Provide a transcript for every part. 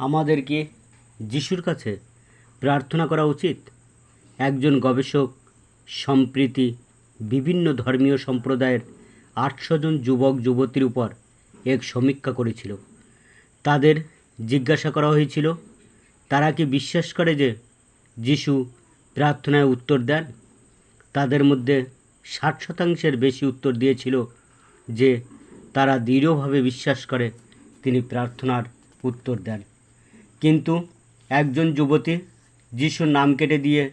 আমাদেরকে যিশুর কাছে প্রার্থনা করা উচিত। একজন গবেষক সম্প্রীতি বিভিন্ন ধর্মীয় সম্প্রদায়ের আটশো জন যুবক, যুবতীর উপর এক সমীক্ষা করেছিল। তাদের জিজ্ঞাসা করা হয়েছিল, তারা কি বিশ্বাস করে যে যিশু প্রার্থনায় উত্তর দেন? তাদের মধ্যে ষাট শতাংশের বেশি উত্তর দিয়েছিল যে তারা দৃঢ়ভাবে বিশ্বাস করে তিনি প্রার্থনার উত্তর দেন। কিন্তু একজন যুবতী যিশুর নাম কেটে দিয়ে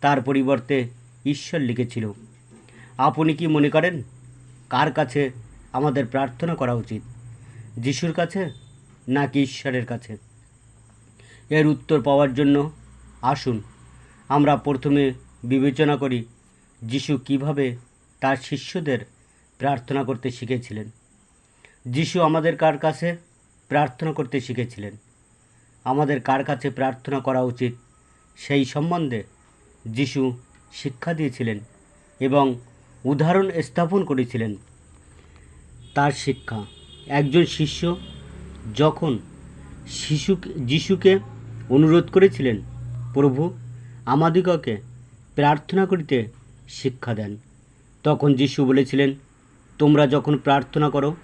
তার পরিবর্তে ঈশ্বর লিখেছিল। আপনি কি মনে করেন, কার কাছে আমাদের প্রার্থনা করা উচিত, যিশুর কাছে নাকি ঈশ্বরের কাছে? এর উত্তর পাওয়ার জন্য আসুন, আমরা প্রথমে বিবেচনা করি যিশু কীভাবে তার শিষ্যদের প্রার্থনা করতে শিখেছিলেন। যিশু আমাদের কার কাছে প্রার্থনা করতে শিখেছিলেন? আমাদের কার কাছে প্রার্থনা করা উচিত? সেই সম্বন্ধে যিশু শিক্ষা দিয়েছিলেন এবং উদাহরণ স্থাপন করেছিলেন। তার শিক্ষা, একজন শিষ্য যখন শিশু, যিশুকে অনুরোধ করেছিলেন, প্রভু, আমাদিগকে প্রার্থনা করিতে শিক্ষা দেন। তখন যিশু বলেছিলেন, তোমরা যখন প্রার্থনা করো,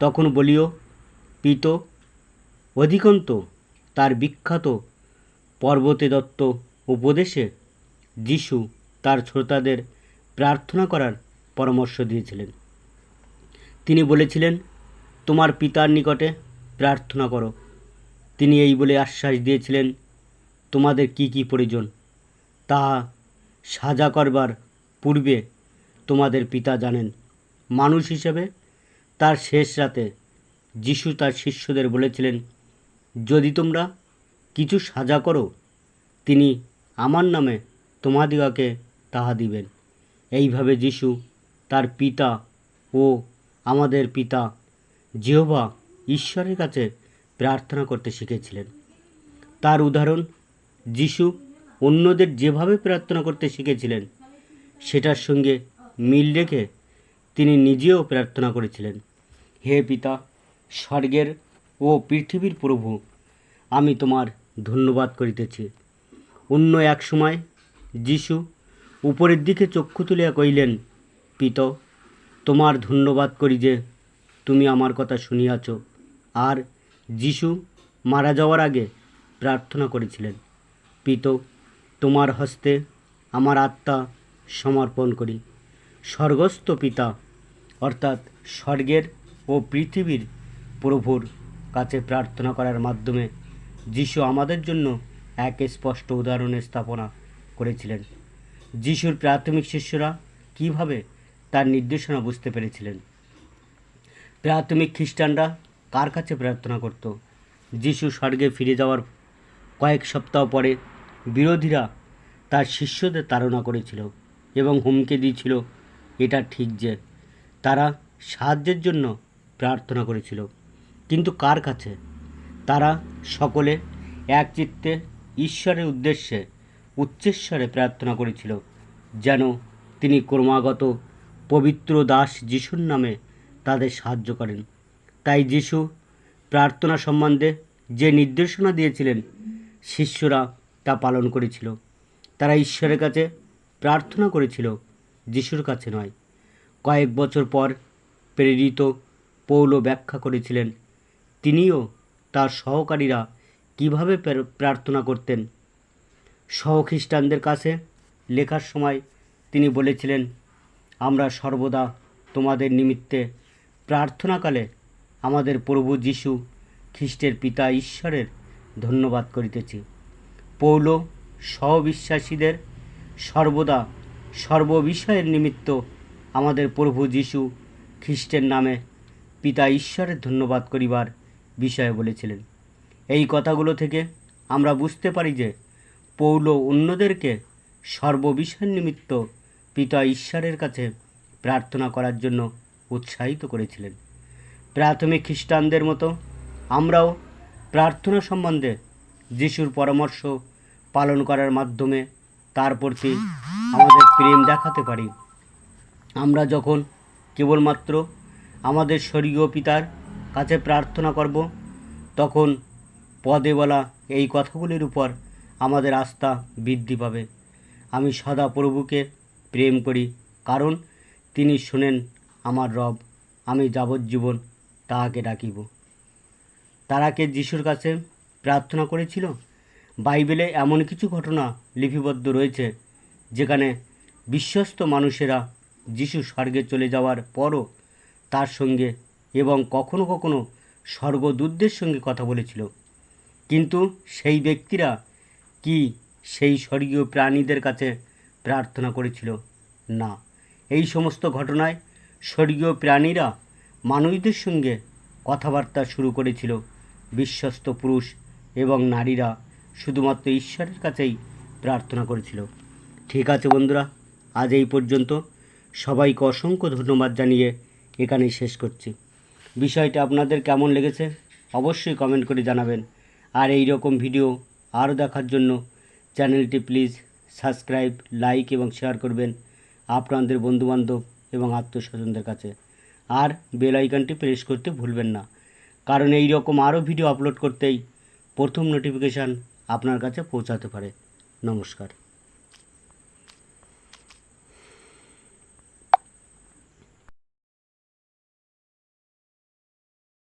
তখন বলিও, পিত, অধিকন্ত তার বিখ্যাত পর্বতে দত্ত উপদেশে যিশু তার শ্রোতাদের প্রার্থনা করার পরামর্শ দিয়েছিলেন। তিনি বলেছিলেন, তোমার পিতার নিকটে প্রার্থনা করো। তিনি এই বলে আশ্বাস দিয়েছিলেন, তোমাদের কি কি প্রয়োজন? তা সাজা করবার পূর্বে তোমাদের পিতা জানেন। মানুষ হিসেবে তার শেষ রাতে যিশু তার শিষ্যদের বলেছিলেন যদি তোমরা কিছু সাজা করো, তিনি আমার নামে তোমাদিগকে তাহা দিবেন। এইভাবে যিশু তার পিতা ও আমাদের পিতা যেহবা ঈশ্বরের কাছে প্রার্থনা করতে শিখেছিলেন। তার উদাহরণ, যিশু অন্যদের যেভাবে প্রার্থনা করতে শিখেছিলেন, সেটার সঙ্গে মিল রেখে তিনি নিজেও প্রার্থনা করেছিলেন। হে পিতা, স্বর্গের ও পৃথিবীর প্রভু, আমি তোমার ধন্যবাদ করিতেছি। অন্য এক সময় যিশু উপরের দিকে চক্ষু তুলিয়া কইলেন পিত, তোমার ধন্যবাদ করি যে তুমি আমার কথা শুনিয়াছ। আর যিশু মারা যাওয়ার আগে প্রার্থনা করেছিলেন, পিত, তোমার হস্তে আমার আত্মা সমর্পণ করি। স্বর্গস্থ পিতা, অর্থাৎ স্বর্গের ও পৃথিবীর প্রভুর কাছে প্রার্থনা করার মাধ্যমে যিশু আমাদের জন্য এক স্পষ্ট উদাহরণের স্থাপনা করেছিলেন। যিশুর প্রাথমিক শিষ্যরা কীভাবে তার নির্দেশনা বুঝতে পেরেছিলেন? প্রাথমিক খ্রিস্টানরা কার কাছে প্রার্থনা করত? যিশু স্বর্গে ফিরে যাওয়ার কয়েক সপ্তাহ পরে বিরোধীরা তার শিষ্যদের তাড়না করেছিল এবং হুমকি দিয়েছিল, এটা ঠিক যে তারা সাহায্যের জন্য প্রার্থনা করেছিল। কিন্তু কার কাছে? তারা সকলে এক চিত্তে ঈশ্বরের উদ্দেশ্যে উচ্চেশ্বরে প্রার্থনা করেছিল, যেন তিনি ক্রমাগত পবিত্র দাস যিশুর নামে তাদের সাহায্য করেন। তাই যিশু প্রার্থনা সম্বন্ধে যে নির্দেশনা দিয়েছিলেন, শিষ্যরা তা পালন করেছিল। তারা ঈশ্বরের কাছে প্রার্থনা করেছিল, যিশুর কাছে নয়। কয়েক বছর পর প্রেরিত পৌল ব্যাখ্যা করেছিলেন তিনিও তার সহকারীরা কীভাবে প্রার্থনা করতেন? সহখ্রিস্টানদের কাছে লেখার সময় তিনি বলেছিলেন, আমরা সর্বদা তোমাদের নিমিত্তে প্রার্থনাকালে আমাদের প্রভু যিশু খ্রিস্টের পিতা ঈশ্বরের ধন্যবাদ করিতেছি। পৌল সহবিশ্বাসীদের সর্বদা সর্ববিষয়ের নিমিত্ত আমাদের প্রভু যিশু খ্রিস্টের নামে পিতা ঈশ্বরের ধন্যবাদ করিবার বিষয়ে বলেছিলেন। এই কথাগুলো থেকে আমরা বুঝতে পারি যে পৌল অন্যদেরকে সর্ববিষয়ের নিমিত্ত পিতা ঈশ্বরের কাছে প্রার্থনা করার জন্য উৎসাহিত করেছিলেন। প্রাথমিক খ্রিস্টানদের মতো আমরাও প্রার্থনা সম্বন্ধে যিশুর পরামর্শ পালন করার মাধ্যমে তার প্রতি আমাদের প্রেম দেখাতে পারি। আমরা যখন কেবলমাত্র আমাদের স্বর্গীয় পিতার কাছে প্রার্থনা করব, তখন পদে বলা এই কথাগুলির উপর আমাদের আস্থা বৃদ্ধি পাবে। আমি সদা প্রভুকে প্রেম করি, কারণ তিনি শোনেন আমার রব, আমি যাবজ্জীবন তাহাকে ডাকিব। তারাকে যিশুর কাছে প্রার্থনা করেছিল? বাইবেলে এমন কিছু ঘটনা লিপিবদ্ধ রয়েছে, যেখানে বিশ্বস্ত মানুষেরা যিশু স্বর্গে চলে যাওয়ার পরও তার সঙ্গে এবং কখনো কখনো স্বর্গদূতদের সঙ্গে কথা বলেছিল। কিন্তু সেই ব্যক্তিরা কি সেই স্বর্গীয় প্রাণীদের কাছে প্রার্থনা করেছিল? না। এই সমস্ত ঘটনায় স্বর্গীয় প্রাণীরা মানুষদের সঙ্গে কথাবার্তা শুরু করেছিল। বিশ্বস্ত পুরুষ এবং নারীরা শুধুমাত্র ঈশ্বরের কাছেই প্রার্থনা করেছিল। ঠিক আছে বন্ধুরা, আজ এই পর্যন্ত। সবাইকে অসংখ্য ধন্যবাদ জানিয়ে এখানেই শেষ করছি। বিষয়টা আপনাদের কেমন লেগেছে অবশ্যই কমেন্ট করে জানাবেন। আর এই রকম ভিডিও আরও দেখার জন্য চ্যানেলটি প্লিজ সাবস্ক্রাইব লাইক এবং শেয়ার করবেন আপনাদের বন্ধুবান্ধব এবং আত্মস্বজনদের কাছে। আর বেল আইকনটি প্রেস করতে ভুলবেন না। কারণ এই রকম আরও ভিডিও আপলোড করতেই প্রথম নোটিফিকেশান আপনার কাছে পৌঁছাতে পারে। নমস্কার।